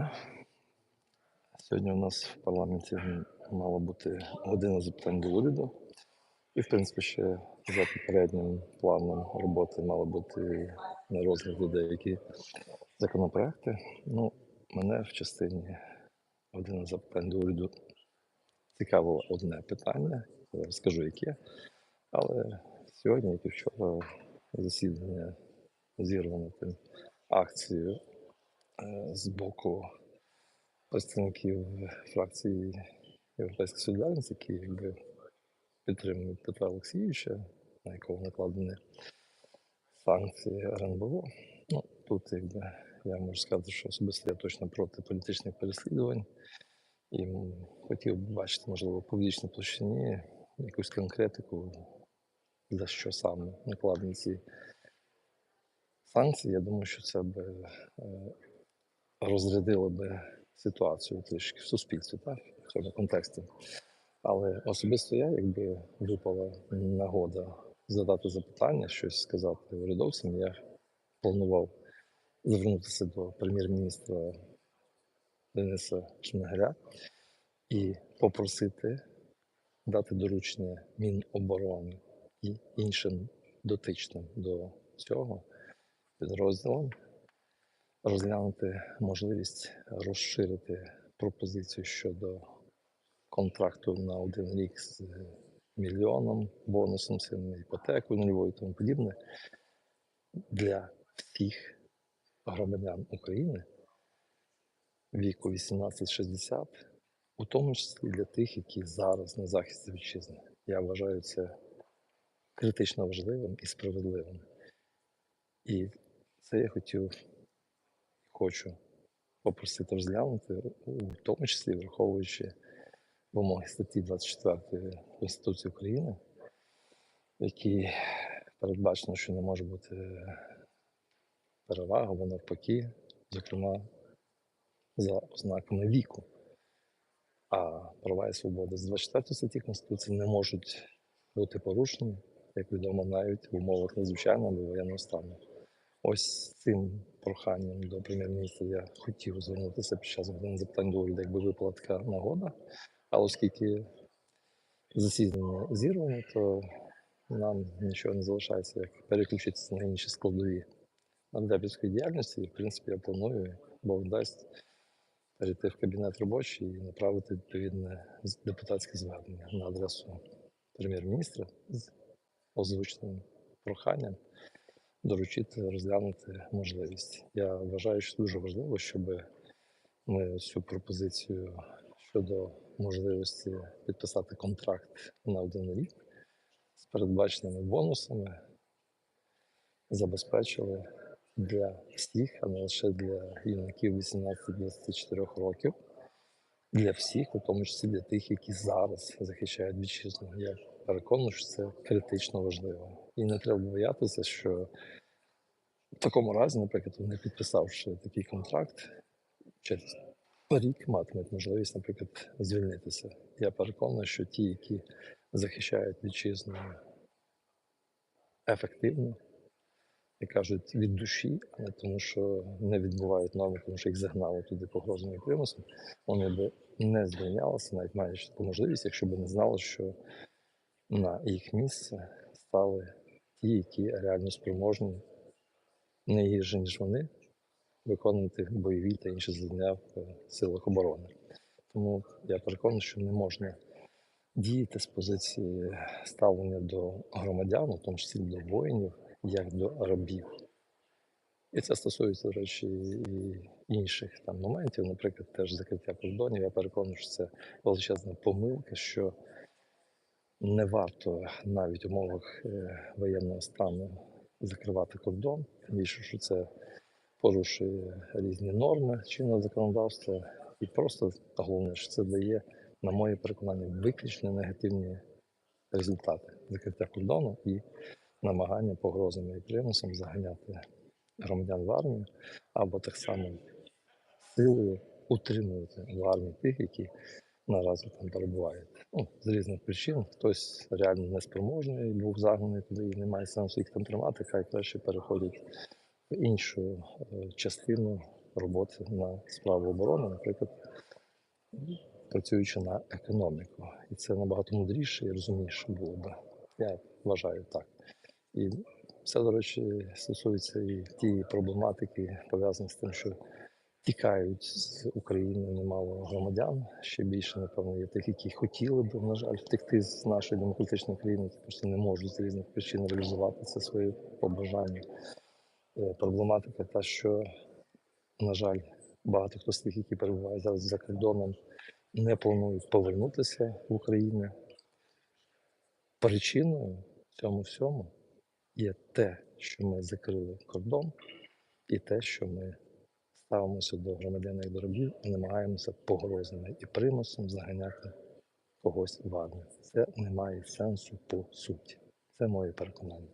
дня. Сьогодні у нас в парламенті мала бути година запитань до уряду. І, в принципі, ще за попереднім планом роботи мали бути на розгляді деякі законопроекти. Ну, мене в частині години запитань до уряду цікавило одне питання. Я розкажу, яке. Але сьогодні, як і вчора, засідання зірвано тим акцією з боку представників фракції Європейська Солідарність, які якби підтримують Петра Олексійовича, на якого накладені санкції РНБО. Ну, тут якби я можу сказати, що особисто я точно проти політичних переслідувань. І хотів би бачити, можливо, в публічній площині якусь конкретику, за що саме накладені ці санкції. Я думаю, що це би е, розрядило би ситуацію трішки в суспільстві, так, в цьому контексті. Але особисто я, якби випала нагода задати запитання, щось сказати урядовцям, я планував звернутися до прем'єр-міністра Дениса Шмигаля і попросити дати доручення Міноборони і іншим дотичним до цього підрозділам розглянути можливість розширити пропозицію щодо контракту на один рік з мільйоном, бонусом цим іпотекою нульовою і тому подібне для всіх громадян України віку 18-60, у тому числі для тих, які зараз на захисті вітчизни. Я вважаю це критично важливим і справедливим. І це я хотів, хочу попросити розглянути, у тому числі враховуючи вимоги статті 24 Конституції України, в якій передбачено, що не може бути перевага, або навпаки, зокрема, за ознаками віку. А права і свободи з 24 статті Конституції не можуть бути порушені, як відомо, навіть в умовах надзвичайного або воєнного стану. Ось цим проханням до прем'єр-міністра я хотів звернутися під час години запитань до уряду, якби випала така нагода. Але оскільки засідання зірвані, то нам нічого не залишається, як переключитися на інші складові наглядівської діяльності. І, в принципі, я планую, Бог дасть, перейти в кабінет робочий і направити відповідне депутатське звернення на адресу прем'єр-міністра з озвученим проханням доручити розглянути можливість. Я вважаю, що дуже важливо, щоб ми цю пропозицію щодо можливості підписати контракт на один рік з передбаченими бонусами забезпечили для всіх, а не лише для юнаків 18-24 років, для всіх, у тому числі для тих, які зараз захищають вітчизну. Я переконаний, що це критично важливо. І не треба боятися, що в такому разі, наприклад, не підписавши такий контракт, через рік матимуть можливість, наприклад, звільнитися. Я переконаний, що ті, які захищають вітчизну ефективно, і кажуть від душі, а не тому, що не відбувають норми, тому що їх загнали туди погрозами примусом, вони би не звільнялися, навіть маючи таку можливість, якщо б не знали, що на їх місце стали ті, які реально спроможні не гірше, ніж вони, виконувати бойові та інші завдання в е, силах оборони. Тому я переконаний, що не можна діяти з позиції ставлення до громадян, у тому числі до воїнів, як до рабів. І це стосується, до речі, і інших там моментів, наприклад, теж закриття кордонів. Я переконаний, що це величезна помилка, що не варто навіть в умовах е, воєнного стану закривати кордон, більше, що це порушує різні норми чинного законодавства, і просто головне, що це дає, на моє переконання, виключно негативні результати закриття кордону і намагання погрозами і примусом заганяти громадян в армію, або так само силою утримувати в армії тих, які наразі там перебувають. Ну, з різних причин. Хтось реально неспроможний був загнаний туди і немає сенсу їх там тримати, хай краще переходять в іншу е, частину роботи на справу оборони, наприклад, працюючи на економіку. І це набагато мудріше і розумніше було би. Я вважаю так. І це, до речі, стосується і тієї проблематики, пов'язаної з тим, що тікають з України немало громадян. Ще більше, напевно, є тих, які хотіли б, на жаль, втекти з нашої демократичної країни, які просто не можуть з різних причин реалізувати це своє побажання. Е, Проблематика та, що, на жаль, багато хто з тих, які перебувають зараз за кордоном, не планують повернутися в Україну. Причиною цьому всьому є те, що ми закрили кордон, і те, що ми ставимося до громадян як до рабів і намагаємося погрозами і примусом заганяти когось в армію. Це не має сенсу по суті. Це моє переконання.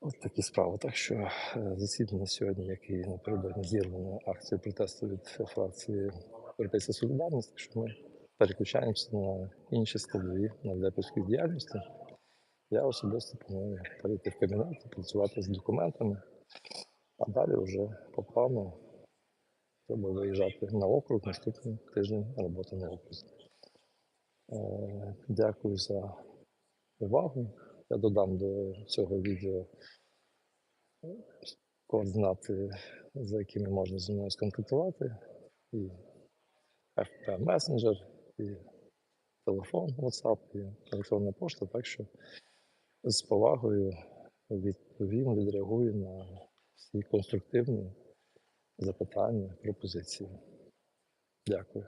Ось такі справи. Так що е, засідання сьогодні, як і напередодні зірвано акцію протесту від фракції Європейська Солідарність, що ми переключаємося на інші складові нардепівської діяльності. Я особисто планую перейти в кабінет працювати з документами, а далі вже по плану треба виїжджати на округ наступний тиждень роботи на окрузі. Е, Дякую за увагу. Я додам до цього відео координати, за якими можна зі мною сконтактувати, і FP Messenger, і телефон, WhatsApp, і електронна пошта. Так що з повагою відповім, відреагую на всі конструктивні запитання, пропозиції. Дякую.